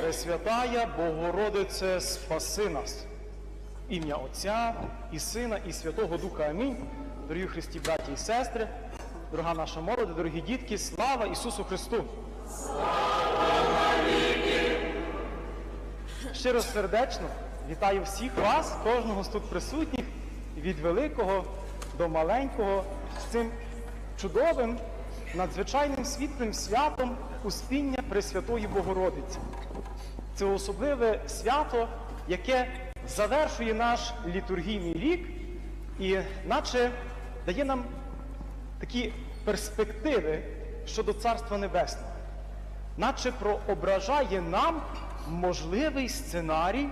Пресвятая Богородице, спаси нас. Ім'я Отця і Сина, і Святого Духа. Амінь. Дорогі Христі, браті і сестри, дорога наша молоді, дорогі дітки, слава Ісусу Христу! Щиро сердечно вітаю всіх вас, кожного з тут присутніх, від великого до маленького, з цим чудовим, надзвичайним світлим святом Успіння Пресвятої Богородиці. Це особливе свято, яке завершує наш літургійний рік і наче дає нам такі перспективи щодо Царства Небесного, наче проображає нам можливий сценарій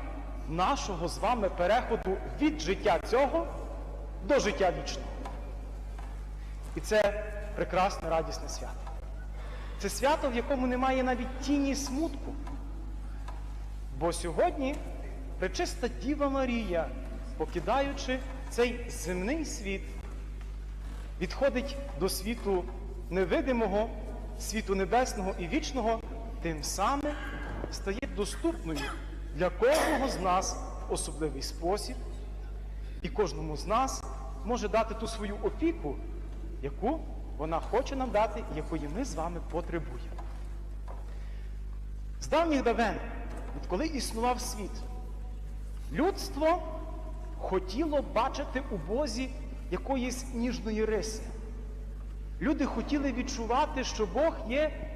нашого з вами переходу від життя цього до життя вічного. І це прекрасне радісне свято. Це свято, в якому немає навіть тіні смутку. Бо сьогодні пречиста Діва Марія, покидаючи цей земний світ, відходить до світу невидимого, світу небесного і вічного, тим самим стає доступною для кожного з нас в особливий спосіб, і кожному з нас може дати ту свою опіку, яку вона хоче нам дати якої ми з вами потребуємо. З давніх давен, відколи існував світ, людство хотіло бачити у Бозі якоїсь ніжної риси. Люди хотіли відчувати, що Бог є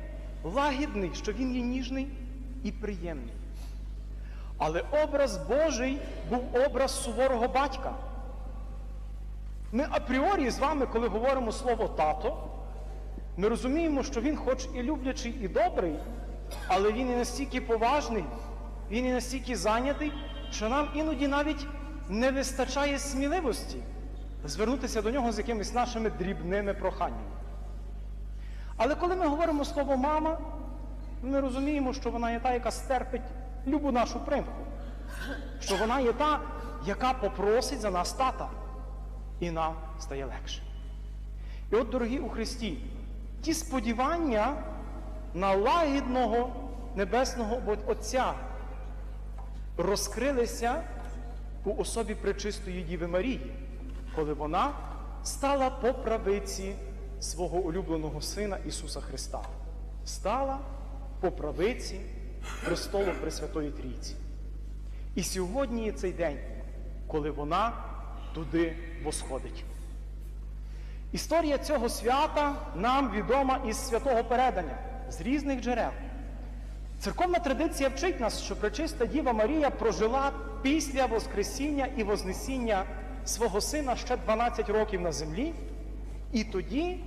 лагідний, що Він є ніжний і приємний. Але образ Божий був образ суворого батька. Ми апріорі з вами, коли говоримо слово тато, ми розуміємо, що він хоч і люблячий, і добрий, але він і настільки поважний, він і настільки зайнятий, що нам іноді навіть не вистачає сміливості звернутися до нього з якимись нашими дрібними проханнями. Але коли ми говоримо слово мама, ми розуміємо, що вона є та, яка стерпить любу нашу примху, що вона є та, яка попросить за нас тата, і нам стає легше. І от, дорогі у Христі, ті сподівання на лагідного небесного Отця розкрилися у особі пречистої Діви Марії, коли вона стала по правиці свого улюбленого Сина Ісуса Христа. Стала по правиці престолу Пресвятої Трійці. І сьогодні є цей день, коли вона туди восходить. Історія цього свята нам відома із святого передання, з різних джерел. Церковна традиція вчить нас, що пречиста Діва Марія прожила після Воскресіння і Вознесіння свого сина ще 12 років на землі, і тоді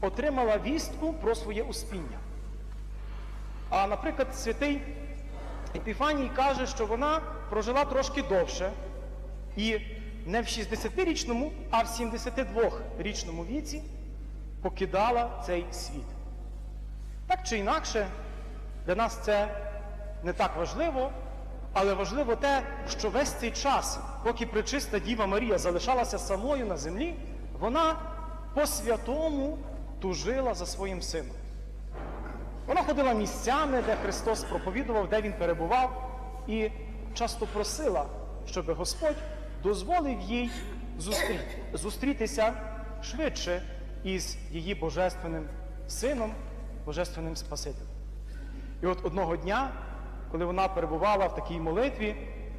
отримала вістку про своє успіння. А, наприклад, святий Епіфаній каже, що вона прожила трошки довше, і не в 60-річному, а в 72-річному віці покидала цей світ. Так чи інакше, для нас це не так важливо, але важливо те, що весь цей час, поки пречиста Діва Марія залишалася самою на землі, вона по-святому тужила за своїм сином. Вона ходила місцями, де Христос проповідував, де Він перебував, і часто просила, щоб Господь дозволив їй зустріти, зустрітися швидше із її божественним сином, божественним Спасителем. І от одного дня, коли вона перебувала в такій молитві,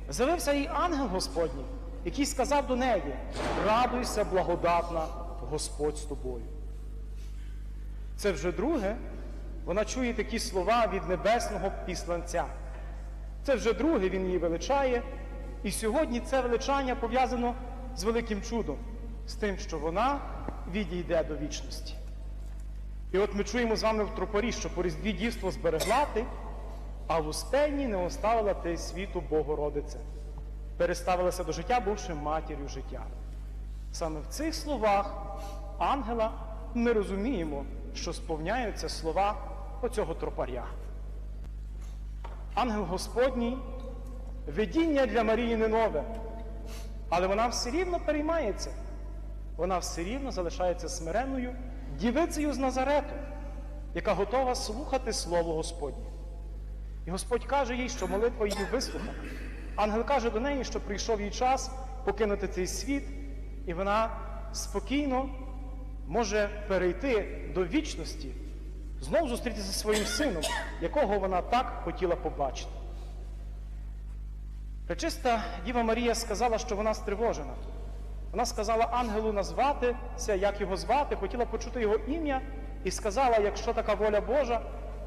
з'явився їй ангел Господній, який сказав до неї: Радуйся, благодатна, Господь з тобою. Це вже друге, вона чує такі слова від небесного післанця. Це вже друге він її величає. І сьогодні це величання пов'язано з великим чудом, з тим, що вона відійде до вічності. І от ми чуємо з вами в тропарі, що по різдві дівство зберегла ти, а в успенні не оставила ти світу Богородице. Переставилася до життя, бувши матір'ю життя. Саме в цих словах ангела ми розуміємо, що сповняються слова оцього тропаря. Ангел Господній видіння для Марії не нове, але вона все рівно переймається. Вона все рівно залишається смиренною дівицею з Назарету, яка готова слухати Слово Господнє. І Господь каже їй, що молитва її вислухана. Ангел каже до неї, що прийшов їй час покинути цей світ, і вона спокійно може перейти до вічності, знову зустрітися зі своїм сином, якого вона так хотіла побачити. Пречиста Діва Марія сказала, що вона стривожена. Вона сказала ангелу назватися, як його звати, хотіла почути його ім'я, і сказала, якщо така воля Божа,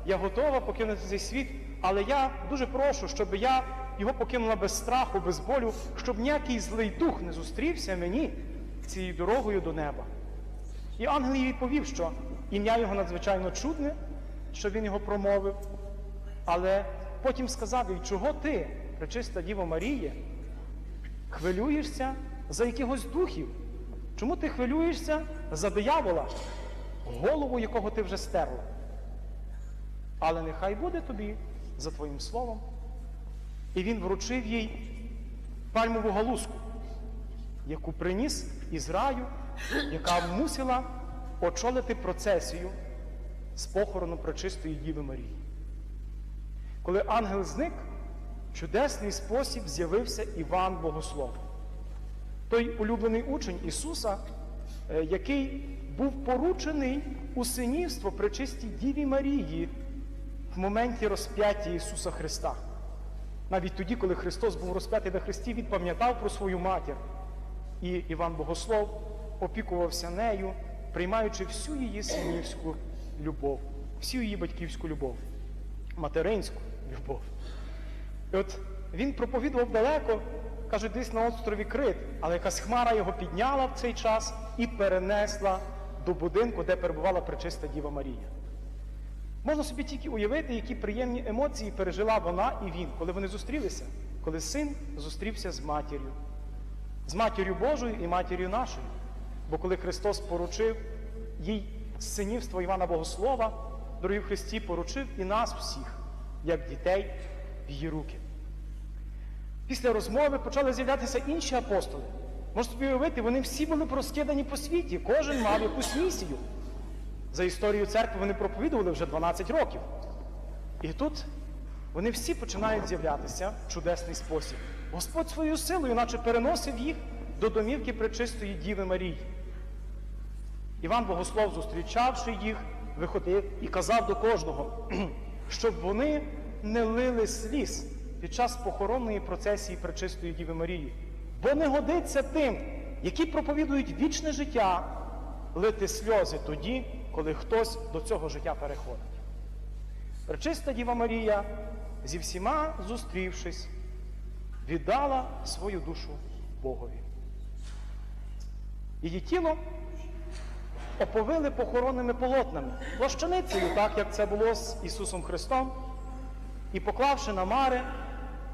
я готова покинути цей світ, але я дуже прошу, щоб я його покинула без страху, без болю, щоб ніякий злий дух не зустрівся мені цією дорогою до неба. І ангел їй відповів, що ім'я його надзвичайно чудне, що він його промовив, але потім сказав їй, чого ти, пречиста Діво Марія, хвилюєшся за якихось духів? Чому ти хвилюєшся за диявола, голову якого ти вже стерла? Але нехай буде тобі за твоїм словом. І він вручив їй пальмову галузку, яку приніс із раю, яка мусила очолити процесію з похорону пречистої Діви Марії. Коли ангел зник, в чудесний спосіб з'явився Іван Богослов, той улюблений учень Ісуса, е, який був поручений у синівство пречистій Діві Марії в моменті розп'яття Ісуса Христа. Навіть тоді, коли Христос був розп'ятий на Христі, Він пам'ятав про свою матір. І Іван Богослов опікувався нею, приймаючи всю її синівську любов, всю її батьківську любов, материнську любов. І от він проповідував далеко, кажуть, десь на острові Крит, але якась хмара його підняла в цей час і перенесла до будинку, де перебувала пречиста Діва Марія. Можна собі тільки уявити, які приємні емоції пережила вона і він, коли вони зустрілися, коли син зустрівся з матір'ю, з матір'ю Божою і матір'ю нашою. Бо коли Христос поручив їй синівство Івана Богослова, дорогі в Христі, поручив і нас всіх, як дітей, в її руки. Після розмови почали з'являтися інші апостоли. Можете собі уявити, вони всі були розкидані по світі, кожен мав якусь місію. За історією церкви вони проповідували вже 12 років. І тут вони всі починають з'являтися в чудесний спосіб. Господь своєю силою, наче переносив їх до домівки пречистої Діви Марії. Іван Богослов, зустрічавши їх, виходив і казав до кожного, щоб вони не лили сліз під час похоронної процесії пречистої Діви Марії. Бо не годиться тим, які проповідують вічне життя, лити сльози тоді, коли хтось до цього життя переходить. Пречиста Діва Марія, зі всіма зустрівшись, віддала свою душу Богові. Її тіло оповили похоронними полотнами, плащаницею, так як це було з Ісусом Христом, і, поклавши на мари,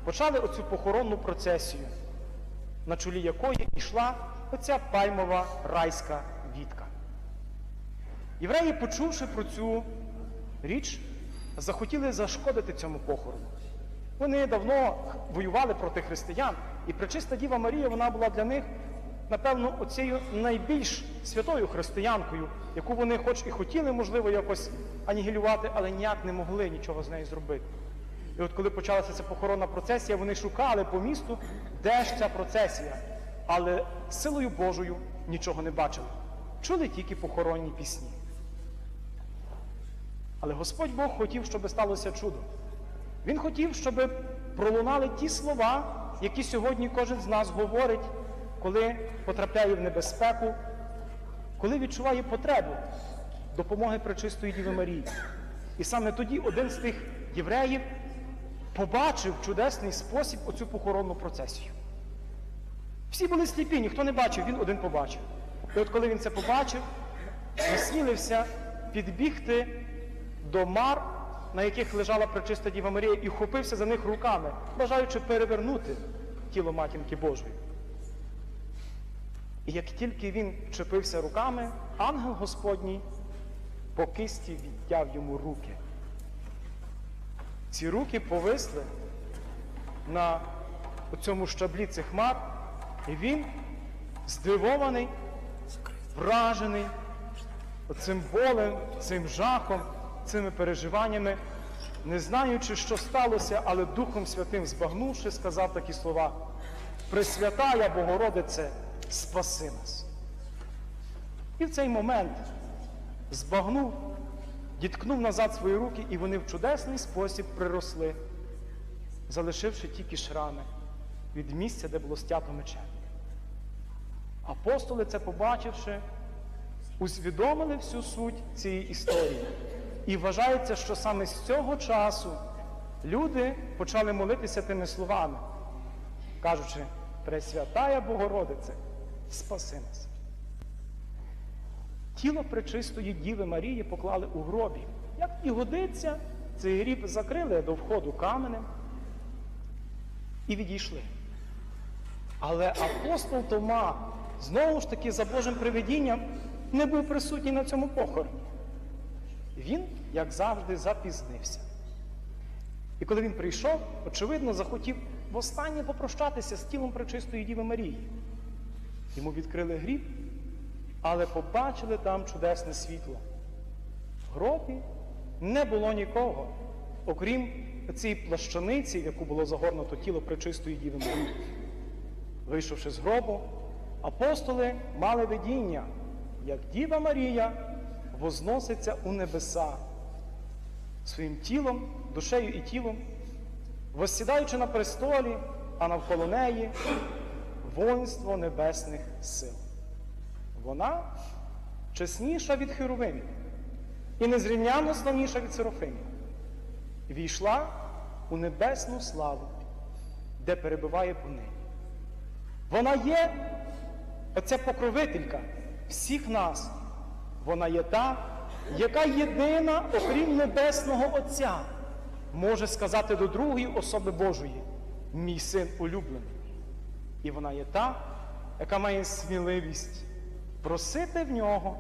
почали оцю похоронну процесію, на чолі якої йшла оця пальмова райська вітка. Євреї, почувши про цю річ, захотіли зашкодити цьому похорону. Вони давно воювали проти християн, і пречиста Діва Марія вона була для них, напевно, оцією найбільш святою християнкою, яку вони хоч і хотіли, можливо, якось анігілювати, але ніяк не могли нічого з нею зробити. І от коли почалася ця похоронна процесія, вони шукали по місту, де ж ця процесія, але силою Божою нічого не бачили. Чули тільки похоронні пісні. Але Господь Бог хотів, щоб сталося чудо. Він хотів, щоб пролунали ті слова, які сьогодні кожен з нас говорить, коли потрапляє в небезпеку, коли відчуває потребу допомоги Пречистої Діви Марії. І саме тоді один з тих євреїв побачив в чудесний спосіб оцю похоронну процесію. Всі були сліпі, ніхто не бачив, він один побачив. І от коли він це побачив, насмілився підбігти до мар, на яких лежала пречиста Діва Марія, і вхопився за них руками, бажаючи перевернути тіло матінки Божої. І як тільки він чепився руками, ангел Господній по кисті відтяв йому руки. Ці руки повисли на цьому щаблі цих мар, і він здивований, вражений оцим болем, цим жахом, цими переживаннями, не знаючи, що сталося, але Духом Святим збагнувши, сказав такі слова: Пресвятая Богородице, спаси нас. І в цей момент збагнув, діткнув назад свої руки, і вони в чудесний спосіб приросли, залишивши тільки шрами від місця, де було стято мечем. Апостоли, це побачивши, усвідомили всю суть цієї історії. І вважається, що саме з цього часу люди почали молитися тими словами, кажучи, Пресвятая Богородице, спаси нас. Тіло пречистої Діви Марії поклали у гробі. Як і годиться, цей гріб закрили до входу каменем і відійшли. Але апостол Тома, знову ж таки, за Божим привидінням, не був присутній на цьому похороні. Він, як завжди, запізнився. І коли він прийшов, очевидно, захотів востаннє попрощатися з тілом пречистої Діви Марії. Йому відкрили гріб, але побачили там чудесне світло. В гробі не було нікого, окрім цієї плащаниці, в яку було загорнуто тіло пречистої Діви Марії. Вийшовши з гробу, апостоли мали видіння, як Діва Марія возноситься у небеса своїм тілом, душею і тілом, воссідаючи на престолі, а навколо неї воїнство небесних сил. Вона чесніша від херовимів і незрівняно славніша від серафимів. Війшла у небесну славу, де перебуває понині. Вона є оця покровителька всіх нас. Вона є та, яка єдина, окрім Небесного Отця, може сказати до другої особи Божої, мій син улюблений. І вона є та, яка має сміливість просити в нього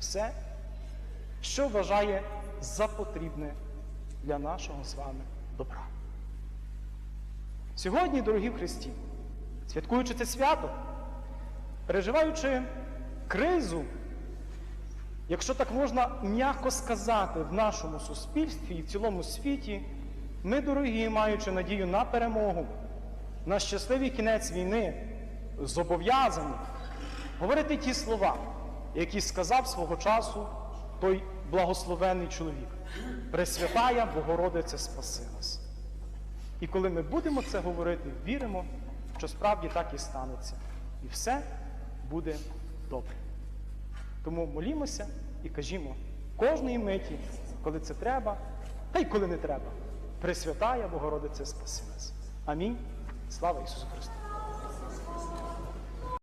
все, що вважає за потрібне для нашого з вами добра. Сьогодні, дорогі в Христі, святкуючи це свято, переживаючи кризу, якщо так можна м'яко сказати, в нашому суспільстві і в цілому світі, ми, дорогі, маючи надію на перемогу, на щасливий кінець війни, зобов'язані говорити ті слова, які сказав свого часу той благословений чоловік. Пресвятая Богородиця спаси нас. І коли ми будемо це говорити, віримо, що справді так і станеться. І все буде добре. Тому молімося і кажімо кожної миті, коли це треба, та й коли не треба. Пресвятая Богородиця спаси нас. Амінь. Слава Ісусу Христу!